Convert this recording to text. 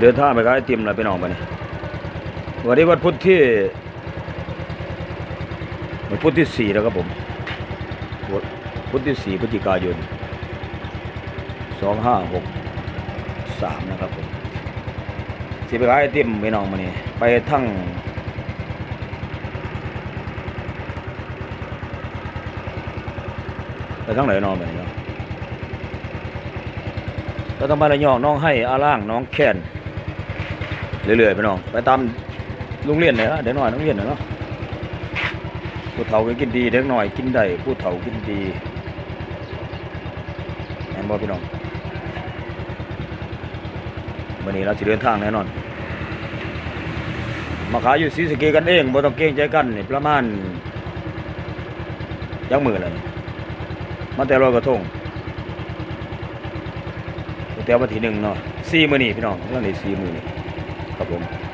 เดินทางไปขายไอติมเลยไปน้องไปนี่วันนี้วันพุธที่วันพุธที่สี่แล้วครับผมวันพุธที่สี่พฤศจิกายนสองห้าหกสามนะครับผมสิไปขายไอติมไปน้องมานี่ไปทั้งไปทั้งไหนน้องไปนี่เนาะก็ต้องไประยองน้องให้อาล่างน้องแคน เรื่อยๆไปน้องไปตามโรงเรียนเลยนะเด็กน้อยโรงเรียนน่ะเนาะผู้เฒ่าก็กินดีเด็กหน้อยกินได้ผู้เฒ่ากินดีแม่นบ่พี่น้องวันนี้เราจะเดินทางแน่นอน มาขายอยู่ศรีสเกกันเองบ่ต้องเกรงใจกันนี่ประมาณยักมือเลยมาแต่ลอยกระทงแต่วันที่หนึ่งเนาะสี่มือนี้พี่น้องเรื่องนี้สี่มือนี้ ครับผม